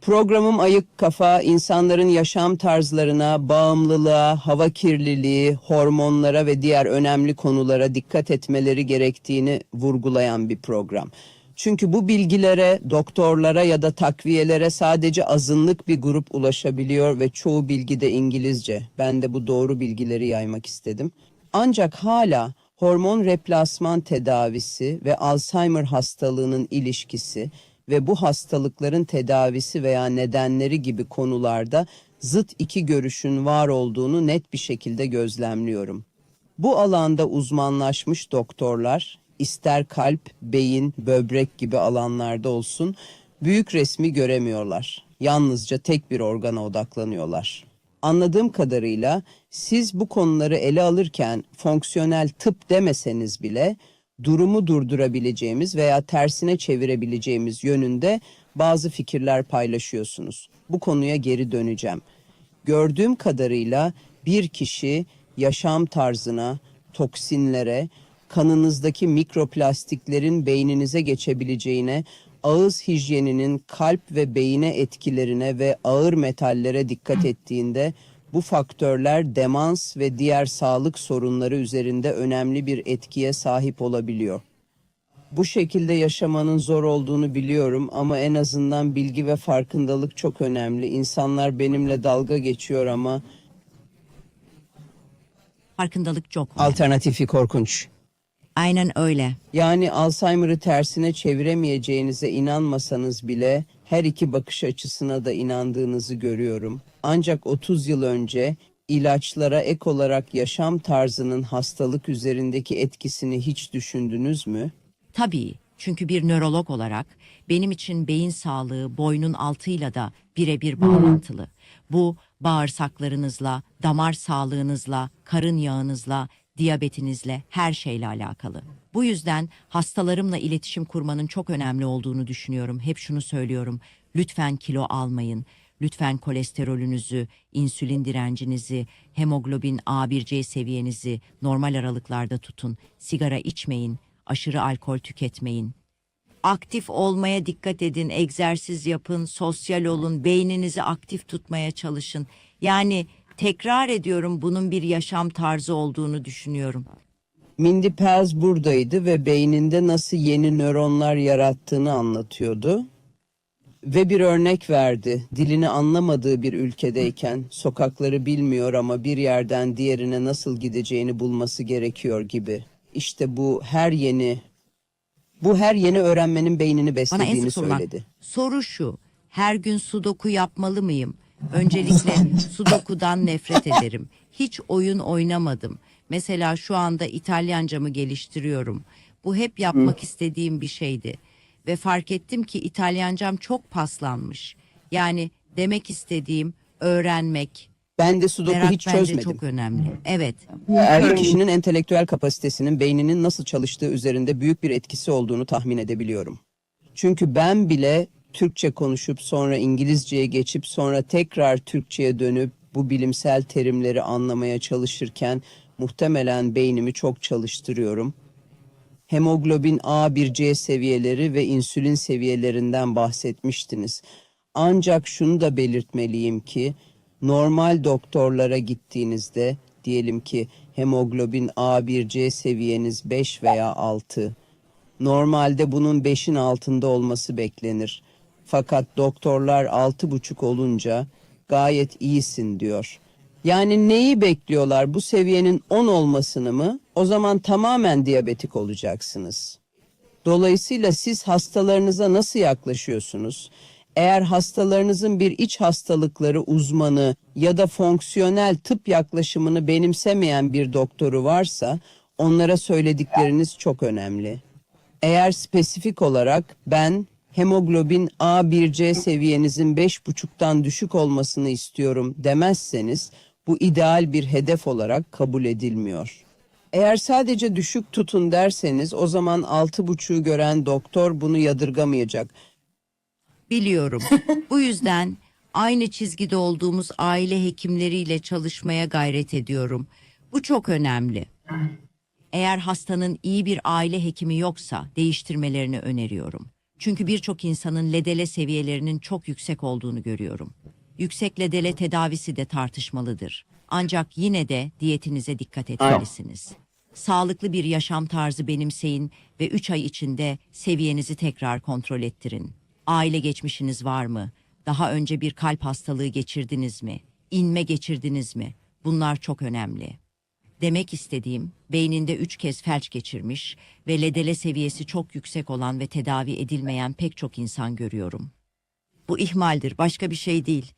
Programım ayık kafa, insanların yaşam tarzlarına, bağımlılığa, hava kirliliği, hormonlara ve diğer önemli konulara dikkat etmeleri gerektiğini vurgulayan bir program. Çünkü bu bilgilere, doktorlara ya da takviyelere sadece azınlık bir grup ulaşabiliyor ve çoğu bilgi de İngilizce. Ben de bu doğru bilgileri yaymak istedim. Ancak hala hormon replasman tedavisi ve Alzheimer hastalığının ilişkisi ve bu hastalıkların tedavisi veya nedenleri gibi konularda zıt iki görüşün var olduğunu net bir şekilde gözlemliyorum. Bu alanda uzmanlaşmış doktorlar, ister kalp, beyin, böbrek gibi alanlarda olsun, büyük resmi göremiyorlar. Yalnızca tek bir organa odaklanıyorlar. Anladığım kadarıyla siz bu konuları ele alırken fonksiyonel tıp demeseniz bile durumu durdurabileceğimiz veya tersine çevirebileceğimiz yönünde bazı fikirler paylaşıyorsunuz. Bu konuya geri döneceğim. Gördüğüm kadarıyla bir kişi yaşam tarzına, toksinlere, kanınızdaki mikroplastiklerin beyninize geçebileceğine, ağız hijyeninin kalp ve beyine etkilerine ve ağır metallere dikkat ettiğinde bu faktörler demans ve diğer sağlık sorunları üzerinde önemli bir etkiye sahip olabiliyor. Bu şekilde yaşamanın zor olduğunu biliyorum ama en azından bilgi ve farkındalık çok önemli. İnsanlar benimle dalga geçiyor ama Farkındalık çok alternatifi korkunç. Aynen öyle. Yani Alzheimer'ı tersine çeviremeyeceğinize inanmasanız bile her iki bakış açısına da inandığınızı görüyorum. Ancak 30 yıl önce ilaçlara ek olarak yaşam tarzının hastalık üzerindeki etkisini hiç düşündünüz mü? Tabii. Çünkü bir nörolog olarak benim için beyin sağlığı boynun altıyla da birebir bağlantılı. Bu bağırsaklarınızla, damar sağlığınızla, karın yağınızla, diyabetinizle her şeyle alakalı. Bu yüzden hastalarımla iletişim kurmanın çok önemli olduğunu düşünüyorum. Hep şunu söylüyorum. Lütfen kilo almayın. Lütfen kolesterolünüzü, insülin direncinizi, hemoglobin A1C seviyenizi normal aralıklarda tutun. Sigara içmeyin, aşırı alkol tüketmeyin. Aktif olmaya dikkat edin, egzersiz yapın, sosyal olun, beyninizi aktif tutmaya çalışın. Yani tekrar ediyorum bunun bir yaşam tarzı olduğunu düşünüyorum. Mindy Paz buradaydı ve beyninde nasıl yeni nöronlar yarattığını anlatıyordu. Ve bir örnek verdi. Dilini anlamadığı bir ülkedeyken sokakları bilmiyor ama bir yerden diğerine nasıl gideceğini bulması gerekiyor gibi. İşte bu her yeni bu her yeni öğrenmenin beynini Bana en beslediğini sık sorulan söyledi. soru şu. Her gün sudoku yapmalı mıyım? Öncelikle sudokudan nefret ederim. Hiç oyun oynamadım. Mesela şu anda İtalyancamı geliştiriyorum. Bu hep yapmak istediğim bir şeydi. Ve fark ettim ki İtalyancam çok paslanmış. Yani demek istediğim öğrenmek, Ben de sudoku merak hiç bence çözmedim. çok önemli. Evet. Bir kişinin entelektüel kapasitesinin beyninin nasıl çalıştığı üzerinde büyük bir etkisi olduğunu tahmin edebiliyorum. Çünkü ben bile Türkçe konuşup sonra İngilizceye geçip sonra tekrar Türkçeye dönüp bu bilimsel terimleri anlamaya çalışırken muhtemelen beynimi çok çalıştırıyorum. Hemoglobin A1C seviyeleri ve insülin seviyelerinden bahsetmiştiniz. Ancak şunu da belirtmeliyim ki normal doktorlara gittiğinizde diyelim ki hemoglobin A1C seviyeniz 5 veya 6. Normalde bunun 5'in altında olması beklenir. Fakat doktorlar 6,5 olunca gayet iyisin diyor. Yani neyi bekliyorlar? Bu seviyenin 10 olmasını mı? O zaman tamamen diyabetik olacaksınız. Dolayısıyla siz hastalarınıza nasıl yaklaşıyorsunuz? Eğer hastalarınızın bir iç hastalıkları uzmanı ya da fonksiyonel tıp yaklaşımını benimsemeyen bir doktoru varsa onlara söyledikleriniz çok önemli. Eğer spesifik olarak ben hemoglobin A1C seviyenizin 5,5'tan düşük olmasını istiyorum demezseniz bu ideal bir hedef olarak kabul edilmiyor. Eğer sadece düşük tutun derseniz o zaman 6,5'u gören doktor bunu yadırgamayacak. Biliyorum. Bu yüzden aynı çizgide olduğumuz aile hekimleriyle çalışmaya gayret ediyorum. Bu çok önemli. Eğer hastanın iyi bir aile hekimi yoksa değiştirmelerini öneriyorum. Çünkü birçok insanın ledele seviyelerinin çok yüksek olduğunu görüyorum. Yüksek ledele tedavisi de tartışmalıdır. Ancak yine de diyetinize dikkat etmelisiniz. Sağlıklı bir yaşam tarzı benimseyin ve 3 ay içinde seviyenizi tekrar kontrol ettirin. Aile geçmişiniz var mı? Daha önce bir kalp hastalığı geçirdiniz mi? İnme geçirdiniz mi? Bunlar çok önemli. Demek istediğim beyninde üç kez felç geçirmiş ve ledele seviyesi çok yüksek olan ve tedavi edilmeyen pek çok insan görüyorum. Bu ihmaldir, başka bir şey değil.